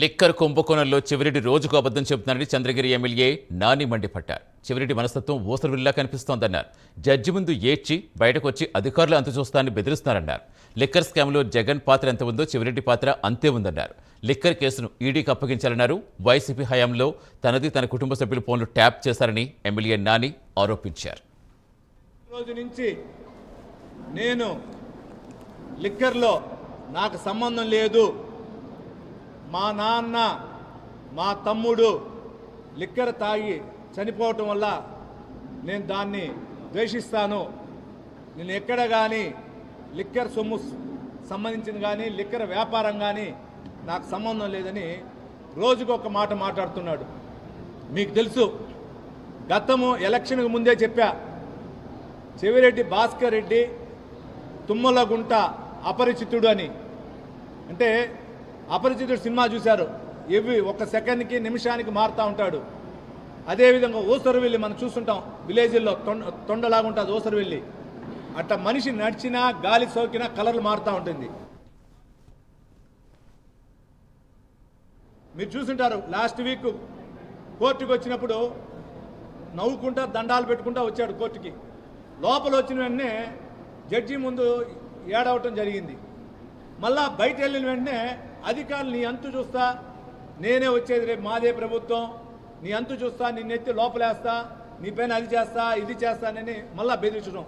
Liquor కుంభకోణంలో చివరిటి రోజుకు అబద్ధం చెబుతున్నారని చంద్రగిరి ఎమ్మెల్యే నాని మండిపడ్డారు. చివరిటి మనస్తత్వం ఊసరవిల్లా కనిపిస్తోందన్నారు. జడ్జి ముందు ఏడ్చి బయటకు వచ్చి అధికారులు అంత చూస్తానని బెదిరిస్తున్నారన్నారు. లిక్కర్ స్కామ్లో జగన్ పాత్ర ఎంత ఉందో చివరిటి పాత్ర అంతే ఉందన్నారు. లిక్కర్ కేసును ఈడీకి అప్పగించాలన్నారు. వైసీపీ హయాంలో తనది తన కుటుంబ సభ్యుల ఫోన్లు ట్యాప్ చేశారని ఎమ్మెల్యే నాని ఆరోపించారు. రోజు నుంచి నేను లిక్కర్లో నాకు సంబంధం లేదు. మా నాన్న మా తమ్ముడు లిక్కర్ తాగి చనిపోవటం వల్ల నేను దాన్ని ద్వేషిస్తాను. నేను ఎక్కడ కానీ లిక్కర్ సొమ్ము సంబంధించిన కానీ లిక్కర్ వ్యాపారం కానీ నాకు సంబంధం లేదని రోజుకు ఒక మాట మాట్లాడుతున్నాడు. మీకు తెలుసు గతము ఎలక్షన్కి ముందే చెప్పా చెవిరెడ్డి భాస్కర్ రెడ్డి తుమ్మలగుంట అపరిచితుడు అని. అంటే అపరిచితుడు సినిమా చూశారు. ఇవి ఒక సెకండ్కి నిమిషానికి మారుతూ ఉంటాడు. అదేవిధంగా ఊసరవెల్లి మనం చూస్తుంటాం. విలేజ్ల్లో తొండ తొండలాగా ఉంటుంది ఊసరవెల్లి అట్లా మనిషి నడిచినా గాలి సోకినా కలర్లు మారుతూ ఉంటుంది. మీరు చూసుంటారు లాస్ట్ వీక్ కోర్టుకు వచ్చినప్పుడు నవ్వుకుంటా దండాలు పెట్టుకుంటా వచ్చాడు కోర్టుకి. లోపల వచ్చిన వెంటనే జడ్జి ముందు ఏడవటం జరిగింది. మళ్ళా బయట వెళ్ళిన వెంటనే అధికారులు నీ అంతు చూస్తా నేనే వచ్చేది రేపు మాదే ప్రభుత్వం నీ అంతు చూస్తా నిన్నెత్తి లోపలేస్తా నీ పైన అది చేస్తా ఇది చేస్తానని మళ్ళా బెదిరించడం.